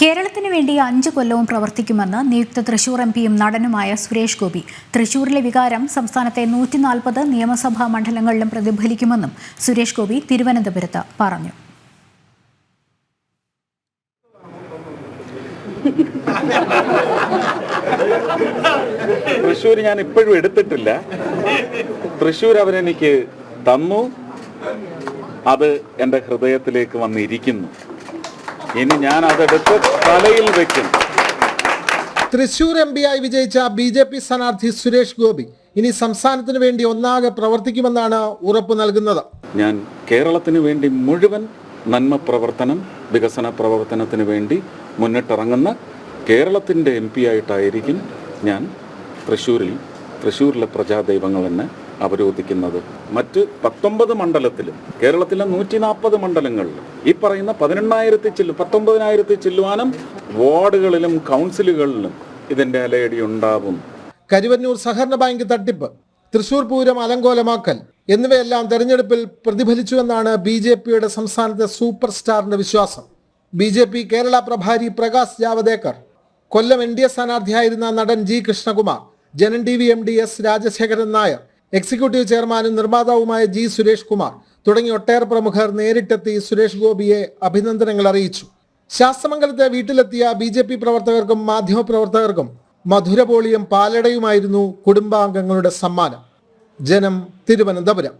കേരളത്തിന് വേണ്ടി അഞ്ചു കൊല്ലവും പ്രവർത്തിക്കുമെന്ന് നിയുക്ത തൃശൂർ എം പിയും നടനുമായ സുരേഷ് ഗോപി. തൃശൂരിലെ വികാരം സംസ്ഥാനത്തെ നൂറ്റി നാൽപ്പത് നിയമസഭാ മണ്ഡലങ്ങളിലും പ്രതിഫലിക്കുമെന്നും സുരേഷ് ഗോപി തിരുവനന്തപുരത്ത് പറഞ്ഞു. തൃശ്ശൂർ ഞാൻ ഇപ്പോഴും എടുത്തിട്ടില്ല. തൃശ്ശൂർ അവരെനിക്ക് തന്നു. അത് എന്റെ ഹൃദയത്തിലേക്ക് വന്നിരിക്കുന്നു. ഇനി ഞാൻ അതെടുത്ത് തലയിൽ വെക്കും. തൃശൂർ എം പി ആയി വിജയിച്ച ബി ജെ പി സ്ഥാനാർത്ഥി സുരേഷ് ഗോപി ഇനി സംസ്ഥാനത്തിന് വേണ്ടി ഒന്നാകെ പ്രവർത്തിക്കുമെന്നാണ് ഉറപ്പ് നൽകുന്നത്. ഞാൻ കേരളത്തിന് വേണ്ടി മുഴുവൻ നന്മ പ്രവർത്തനം വികസന പ്രവർത്തനത്തിന് വേണ്ടി മുന്നിട്ടിറങ്ങുന്ന കേരളത്തിന്റെ എം പി ആയിട്ടായിരിക്കും ഞാൻ തൃശ്ശൂരിൽ തൃശ്ശൂരിലെ പ്രജാദൈവങ്ങൾ എന്നെ അവരോധിക്കുന്നത്. മറ്റ് പത്തൊമ്പത് മണ്ഡലത്തിലും കേരളത്തിലെ നൂറ്റി നാൽപ്പത് മണ്ഡലങ്ങളിലും ഈ പറയുന്ന പതിനെണ്ണായിരത്തി ചില്ലു പത്തൊമ്പതിനായിരത്തി ചില്ലുവാനം വാർഡുകളിലും കൗൺസിലുകളിലും ഇതിന്റെ അലയടി ഉണ്ടാകും കരുവന്നൂർ സഹകരണ ബാങ്ക് തട്ടിപ്പ് തൃശൂർ പൂരം അലങ്കോലമാക്കൽ എന്നിവയെല്ലാം തെരഞ്ഞെടുപ്പിൽ പ്രതിഫലിച്ചുവെന്നാണ് ബി ജെ പിയുടെ സംസ്ഥാനത്തെ സൂപ്പർ സ്റ്റാറിന്റെ വിശ്വാസം. B J P Kerala പ്രഭാരി Prakash Javadekar Kollam N D A സ്ഥാനാർത്ഥിയായിരുന്ന നടൻ G Krishnakumar Janam T V M D S Rajasekharan Nair executive ചെയർമാനും നിർമ്മാതാവുമായ ജി സുരേഷ് കുമാർ തുടങ്ങി ഒട്ടേറെ പ്രമുഖർ നേരിട്ടെത്തി സുരേഷ് ഗോപിയെ അഭിനന്ദനങ്ങൾ അറിയിച്ചു. ശാസ്തമംഗലത്തെ വീട്ടിലെത്തിയ ബി ജെ പി പ്രവർത്തകർക്കും മാധ്യമപ്രവർത്തകർക്കും മധുരപോളിയും പാലടയുമായിരുന്നു കുടുംബാംഗങ്ങളുടെ സമ്മാനം. ജനം തിരുവനന്തപുരം.